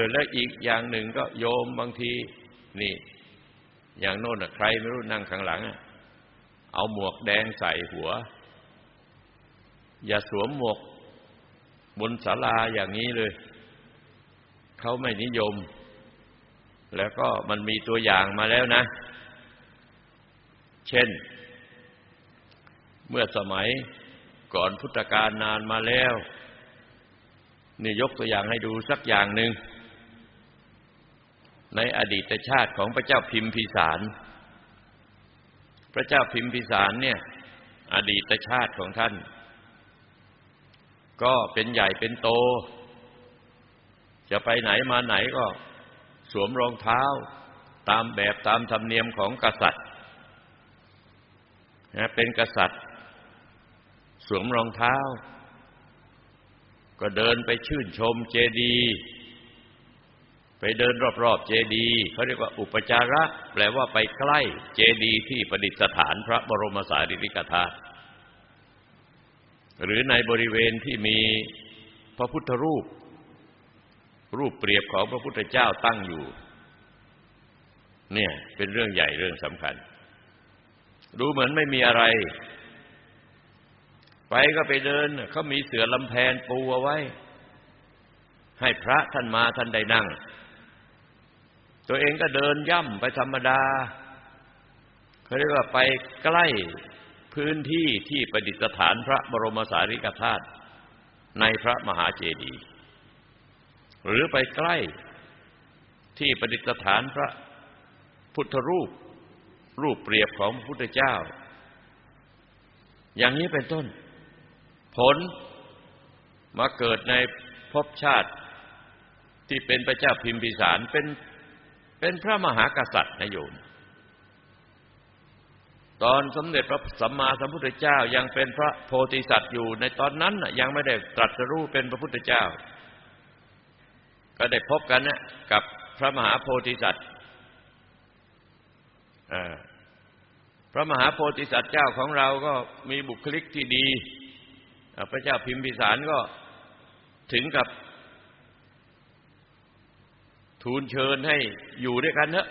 อ แล้วอีกอย่างหนึ่งก็โยมบางทีนี่ อย่างโน่นใครไม่รู้นั่งข้างหลังเอาหมวกแดงใส่หัว อย่าสวมหมวก บนศาลาอย่างนี้เลย เขาไม่นิยม แล้วก็มันมีตัวอย่างมาแล้วนะ เช่น เมื่อสมัยก่อนพุทธกาลนานมาแล้วนี่ยกตัวอย่างให้ดูสักอย่างหนึ่ง ในอดีตชาติของพระเจ้าพิมพิสาร พระเจ้าพิมพิสารเนี่ย อดีตชาติของท่าน ก็เป็นใหญ่เป็นโต จะไปไหนมาไหนก็สวมรองเท้า ตามแบบตามธรรมเนียมของกษัตริย์นะเป็นกษัตริย์ สวมรองเท้า ก็เดินไปชื่นชมเจดีย์ ไปเดินรอบๆเจดีย์เขาเรียกว่าอุปจาระ แปลว่าไปใกล้เจดีย์ที่ประดิษฐานพระบรมสารีริกธาตุหรือในบริเวณที่มีพระพุทธรูป รูปเปรียบของพระพุทธเจ้าตั้งอยู่ เนี่ยเป็นเรื่องใหญ่เรื่องสำคัญ ดูเหมือนไม่มีอะไร ไปก็ไปเดินเขามีเสือลำแพนปูเอาไว้ ให้พระท่านมาท่านได้นั่ง ตัวเองก็เดินย่ำไปธรรมดาเขาเรียกว่าไปใกล้พื้นที่ที่ประดิษฐานพระบรมสารีริกธาตุในพระมหาเจดีย์หรือไปใกล้ที่ประดิษฐานพระพุทธรูป รูปเปรียบของพระพุทธเจ้า อย่างนี้เป็นต้น ผลมาเกิดในภพชาติที่เป็นพระเจ้าพิมพิสารเป็น เป็นพระมหากษัตริย์นะโยม ตอนสมเด็จพระสัมมาสัมพุทธเจ้ายังเป็นพระโพธิสัตว์อยู่ ในตอนนั้นยังไม่ได้ตรัสรู้เป็นพระพุทธเจ้า ก็ได้พบกันนะกับพระมหาโพธิสัตว์พระมหาโพธิสัตว์เจ้าของเราก็มีบุคลิกที่ดี พระเจ้าพิมพิสารก็ถึงกับ ทูลเชิญให้อยู่ด้วยกันเถอะ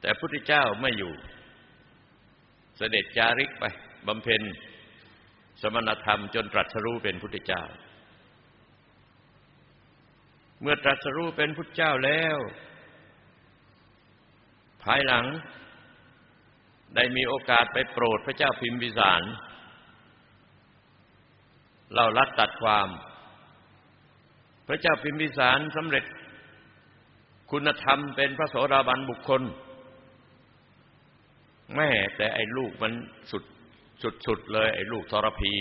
แต่พุทธเจ้าไม่อยู่เสด็จจาริกไปบำเพ็ญสมณธรรมจนตรัสรู้เป็นพุทธเจ้า เมื่อตรัสรู้เป็นพุทธเจ้าแล้ว ภายหลังได้มีโอกาสไปโปรดพระเจ้าพิมพิสารเราลัดตัดความ พระเจ้าพิมพิสารสำเร็จ คุณธรรมเป็นพระโสดาบันบุคคล แม่แต่ไอ้ลูกมันสุดสุดสุดเลย ไอ้ลูกทรพี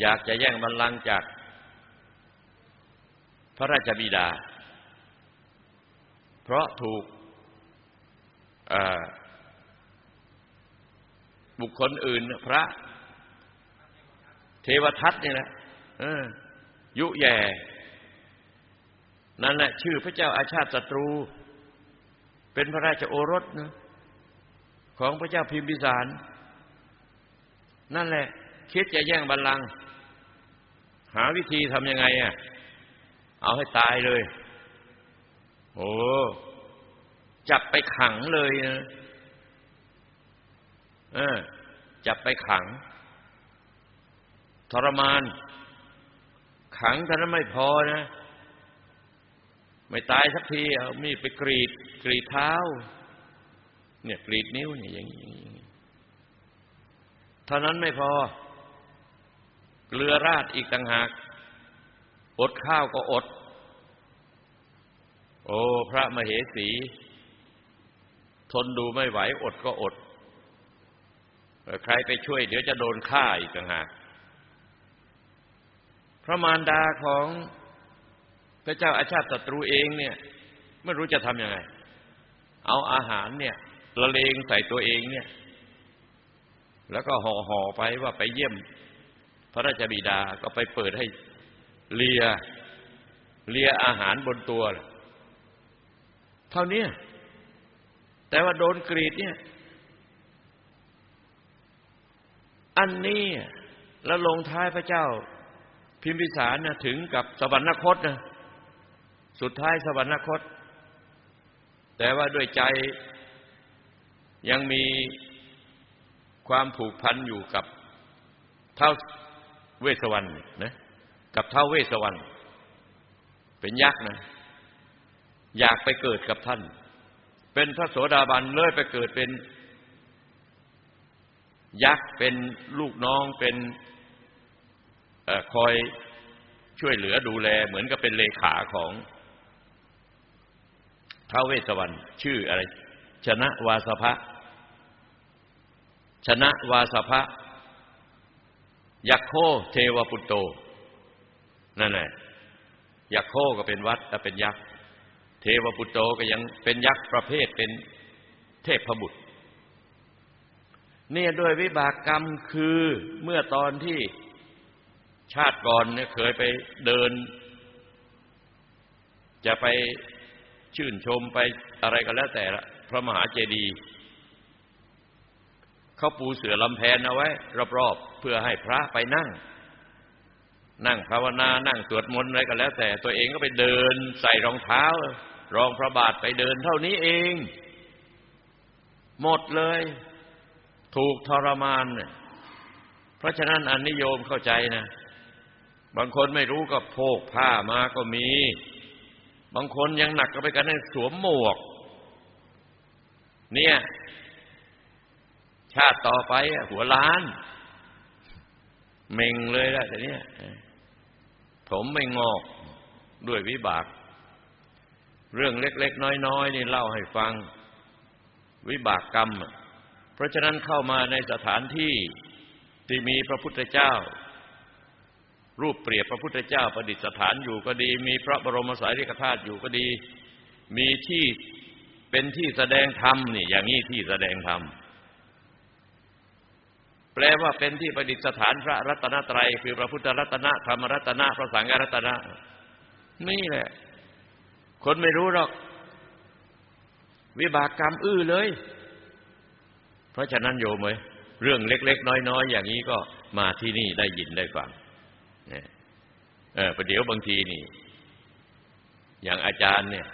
อยากจะแย่งบัลลังก์จาก พระราชบิดา เพราะถูกบุคคลอื่น พระ เทวทัตนี่แหละยุแย่ นั่นแหละชื่อพระเจ้าอาชาติศัตรู เป็นพระราชโอรสนะของพระเจ้าพิมพิสาร นั่นแหละ คิดจะแย่งบัลลังก์หาวิธีทำยังไงอะเอาให้ตายเลยโอ้จับไปขังเลยนะเออจับไปขัง ทรมาน ขังเท่นั้นไม่พอนะ ไม่ตายสักทีเอามีดไปกรีด กรีดเท้า เนี่ยกรีดนิ้วเนี่ยอย่างนี้เท่านั้นไม่พอ เกลือราดอีกต่างหาก อดข้าวก็อด โอ้พระมเหสี ทนดูไม่ไหว อดก็อด ใครไปช่วย เดี๋ยวจะโดนฆ่าอีกต่างหาก พระมารดาของ พระเจ้าอาชาติศัตรูเองเนี่ย ไม่รู้จะทำยังไง เอาอาหารเนี่ยละเลงใส่ตัวเองเนี่ย แล้วก็ห่อห่อไปว่าไปเยี่ยม พระราชบิดาก็ไปเปิดให้เลียเลียอาหารบนตัว เท่านี้แต่ว่าโดนกรีดเนี่ย อันนี้แล้วลงท้ายพระเจ้า พิมพิสารนะถึงกับสวรรคตนะ สุดท้ายสวรรคต แต่ว่าด้วยใจยังมีความผูกพันอยู่กับเท้าเวสวรรณนะกับเท้าเวสวรรณเป็นยักษ์นะอยากไปเกิดกับท่าน เป็นพระโสดาบันเลยไปเกิดเป็น ยักษ์เป็นลูกน้องเป็นอคอยช่วยเหลือดูแลเหมือนกับเป็นเลขาของ ท้าวเวสสวรรณชื่ออะไร ชนะวาสภะชนะวาสภะยักโคเทวปุตโต นั่นแหละยักโคก็เป็นวัดแต่เป็นยักษ์เทวปุตโตก็ยังเป็นยักษ์ประเภทเป็นเทพบุตรเนี่ยด้วยวิบากกรรมคือเมื่อตอนที่ชาติก่อนเนี่ยเคยไปเดิน จะไป ชื่นชมไปอะไรก็แล้วแต่ละพระมหาเจดีย์เขาปูเสือลำแพนเอาไว้ รอบๆเพื่อให้พระไปนั่ง นั่งภาวนา นั่งสวดมนต์อะไรก็แล้ว แต่ ตัวเองก็ไปเดิน ใส่รองเท้ารองพระบาทไปเดินเท่านี้เอง หมดเลย ถูกทรมานเนี่ยเพราะฉะนั้นอันนิยมเข้าใจนะ บางคนไม่รู้ก็โพกผ้ามาก็มี บางคนยังหนักก็ไปกันให้สวมหมวก เนี่ย ชาติต่อไปหัวล้าน เม่งเลยละแต่เนี้ยผมไม่งอกด้วยวิบาก เรื่องเล็ก ๆ น้อย ๆ นี่เล่าให้ฟัง วิบากกรรม เพราะฉะนั้นเข้ามาในสถานที่ที่มีพระพุทธเจ้า รูปเปรียบพระพุทธเจ้าประดิษฐานอยู่ก็ดี มีพระบรมสารีริกธาตุอยู่ก็ดี มีที่เป็นที่แสดงธรรมนี่อย่างนี้ที่แสดงธรรมแปลว่าเป็นที่ประดิษฐานพระรัตนตรัย คือพระพุทธรัตนะธรรมรัตนะพระสังฆรัตนะ นี่แหละ คนไม่รู้หรอก วิบากกรรมอื้อเลย เพราะฉะนั้นโยมเอ้ยเรื่องเล็ก ๆ น้อย ๆ อย่างนี้ก็มาที่นี่ได้ยินได้ฟัง เนี่ยเออประเดี๋ยวบางทีนี่ อย่างอาจารย์เนี่ย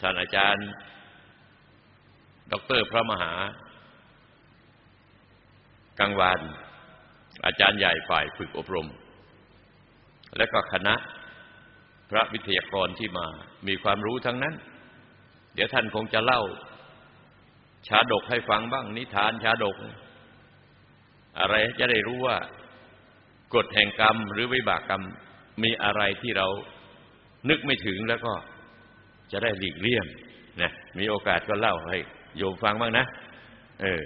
ท่านอาจารย์ด็อกเตอร์พระมหา กังวาน อาจารย์ใหญ่ฝ่ายฝึกอบรม และก็คณะพระวิทยากรที่มามีความรู้ทั้งนั้น เดี๋ยวท่านคงจะเล่า ชาดกให้ฟังบ้าง นิทานชาดก อะไรจะได้รู้ว่า กฎแห่งกรรมหรือวิบากกรรมมีอะไรที่เรานึกไม่ถึงแล้วก็จะได้หลีกเลี่ยงนะมีโอกาสก็เล่าให้โยมฟังบ้างนะเออ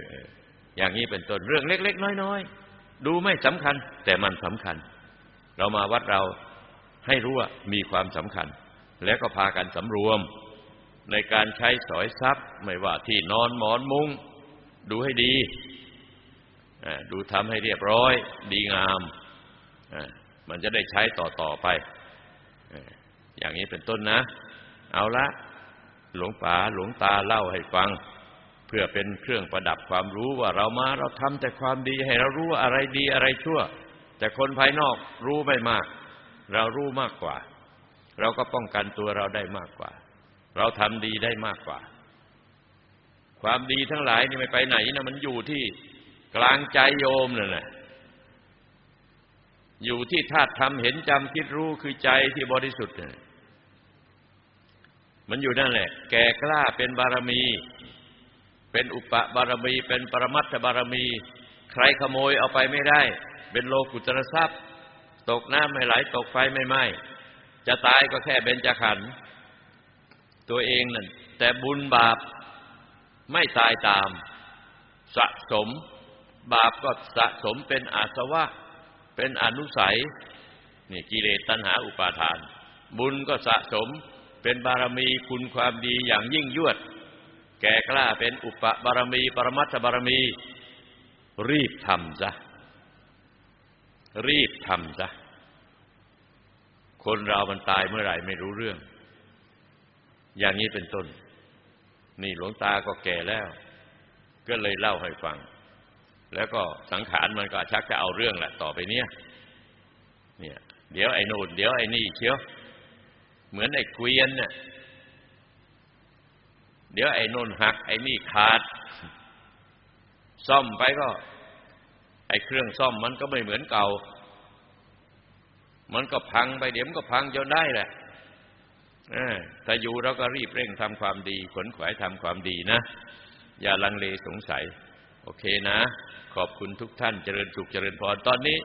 อย่างนี้เป็นต้นเรื่องเล็ก ๆ น้อยๆดูไม่สำคัญ แต่มันสำคัญ เรามาวัดเราให้รู้ว่ามีความสำคัญ แล้วก็พากันสำรวม ในการใช้สอยทรัพย์ ไม่ว่าที่นอนหมอนมุง้งดูให้ดีดูทำให้เรียบร้อย ดีงาม มันจะได้ใช้ต่อๆไป อย่างนี้เป็นต้นนะ เอาละหลวงป๋าหลวงตาเล่าให้ฟัง เพื่อเป็นเครื่องประดับความรู้ว่าเรามาเราทำแต่ความดีให้เรารู้ว่าอะไรดีอะไรชั่ว แต่คนภายนอกรู้ไม่มาก เรารู้มากกว่า เราก็ป้องกันตัวเราได้มากกว่า เราทำดีได้มากกว่า ความดีทั้งหลายนี่ไม่ไปไหนนะมันอยู่ที่กลางใจโยมนั่นแหละ อยู่ที่ธาตุธรรมเห็นจำคิดรู้คือใจที่บริสุทธิ์เนี่ยมันอยู่นั่นแหละ แก่กล้าเป็นบารมี เป็นอุปบารมี เป็นปรมัตถบารมี ใครขโมยเอาไปไม่ได้ เป็นโลกุตรทรัพย์ ตกน้ำไม่ไหลตกไฟไม่ไหม้จะตายก็แค่เบญจขันธ์ตัวเองนั่นแต่บุญบาปไม่ตายตาม สะสม บาปก็สะสมเป็นอาสวะ เป็นอนุสัยนี่กิเลสตัณหาอุปาทาน บุญก็สะสมเป็นบารมีคุณความดีอย่างยิ่งยวด แก่กล้าเป็นอุปบารมี ปรมัตถบารมี รีบทำซะรีบทำซะคนเรามันตายเมื่อไหร่ไม่รู้เรื่อง อย่างนี้เป็นต้น นี่หลวงตาก็แก่แล้ว ก็เลยเล่าให้ฟัง แล้วก็สังขารมันก็ชักจะเอาเรื่องแหละต่อไปเนี้ยเนี่ย เดี๋ยวไอ้นู่นเดี๋ยวไอ้นี่เชียวเหมือนไอ้เกวียนเนี่ยเดี๋ยวไอ้นู่นหัก ไอ้นี่ขาด ซ่อมไปก็ ไอ้เครื่องซ่อมมันก็ไม่เหมือนเก่า มันก็พังไปเดี๋ยวมันก็พังจนได้แหละถ้าอยู่เราก็รีบเร่งทำความดี ขนขวายทำความดีนะ อย่าลังเลสงสัย โอเคนะ ขอบคุณทุกท่านเจริญสุขเจริญพรตอนนี้